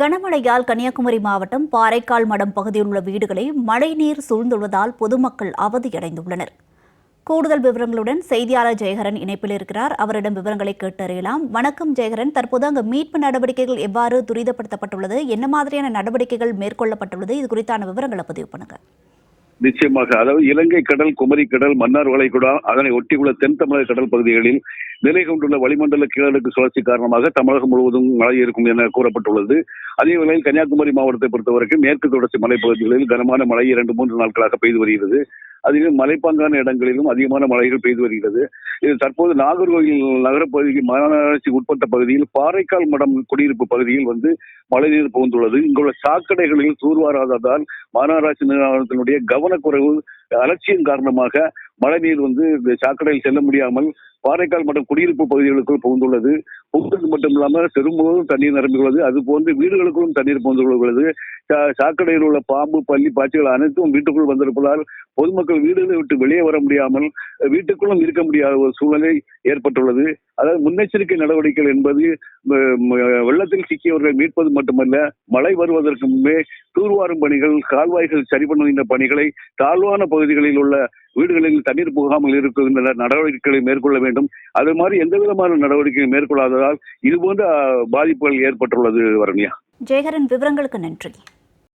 கனமழையால் கன்னியாகுமரி மாவட்டம் பாறைக்கால் மடம் பகுதியில் உள்ள வீடுகளை மழைநீர் சூழ்ந்துள்ளதால் பொதுமக்கள் அவதியடைந்துள்ளனர். கூடுதல் விவரங்களுடன் செய்தியாளர் ஜெயகரன் இணைப்பில் இருக்கிறார். அவரிடம் விவரங்களை கேட்டறியலாம். வணக்கம் ஜெயகரன் தற்போது அங்கு மீட்பு நடவடிக்கைகள் எவ்வாறு துரிதப்படுத்தப்பட்டுள்ளது? என்ன மாதிரியான நடவடிக்கைகள் மேற்கொள்ளப்பட்டுள்ளது? இது குறித்தான விவரங்களை பதிவு பண்ணுங்கள் நிச்சயமாக. அதாவது இலங்கை கடல் குமரி கடல் மன்னார் வளைகுடா அதனை ஒட்டியுள்ள தென் தமிழக கடல் பகுதிகளில் நிலை கொண்டுள்ள வளிமண்டல கீழடுக்கு சுழற்சி காரணமாக தமிழகம் முழுவதும் மழை இருக்கும் என கூறப்பட்டுள்ளது. அதே வேளையில் கன்னியாகுமரி மாவட்டத்தை பொறுத்தவரைக்கும் மேற்கு தொடர்ச்சி மலைப்பகுதிகளில் கனமான மழை இரண்டு மூன்று நாட்களாக பெய்து வருகிறது. அதிலும் மலைப்பாங்கான இடங்களிலும் அதிகமான மழைகள் பெய்து வருகிறது. இது தற்போது நாகர்கோவில் நகரப்பகுதிக்கு மாநகராட்சி உட்பட்ட பகுதியில் பாறைக்கால் மடம் குடியிருப்பு பகுதியில் வந்து மழைநீர் புகுந்துள்ளது. இங்குள்ள சாக்கடைகளில் தூர்வாராததால் மாநகராட்சி நிறுவனத்தினுடைய கவனக்குறைவு அலட்சியம் காரணமாக மழைநீர் வந்து இந்த சாக்கடையில் செல்ல முடியாமல் பாறைக்கால் மற்றும் குடியிருப்பு பகுதிகளுக்குள் புகுந்துள்ளது. புகுந்தது மட்டும் இல்லாமல் பெரும்போதும் தண்ணீர் நிரம்பியுள்ளது அது போன்று வீடுகளுக்குள்ளும் தண்ணீர் புகுந்துள்ளது சா- சாக்கடையில் உள்ள பாம்பு பள்ளி பாய்ச்சிகள் அனைத்தும் வீட்டுக்குள் வந்திருப்பதால் பொதுமக்கள் வீடுகளை விட்டு வெளியே வர முடியாமல் வீட்டுக்குள்ளும் இருக்க முடியாத ஒரு சூழ்நிலை ஏற்பட்டுள்ளது. அதாவது முன்னெச்சரிக்கை நடவடிக்கைகள் என்பது வெள்ளத்தில் சிக்கியவர்களை மீட்பது மட்டுமல்ல மழை வருவதற்கு முன்பே தூர்வாரும் பணிகள் கால்வாய்கள் சரி பண்ணுகின்ற பணிகளை தாழ்வான பகுதிகளில் உள்ள வீடுகளில் தண்ணீர் புகாமல் இருக்கின்ற நடவடிக்கைகளை மேற்கொள்ள வேண்டும். அது மாதிரி எந்த விதமான நடவடிக்கை மேற்கொள்ளாததால் இதுபோன்ற பாதிப்புகள் ஏற்பட்டுள்ளது வரணியா ஜெயகரன் விவரங்களுக்கு நன்றி.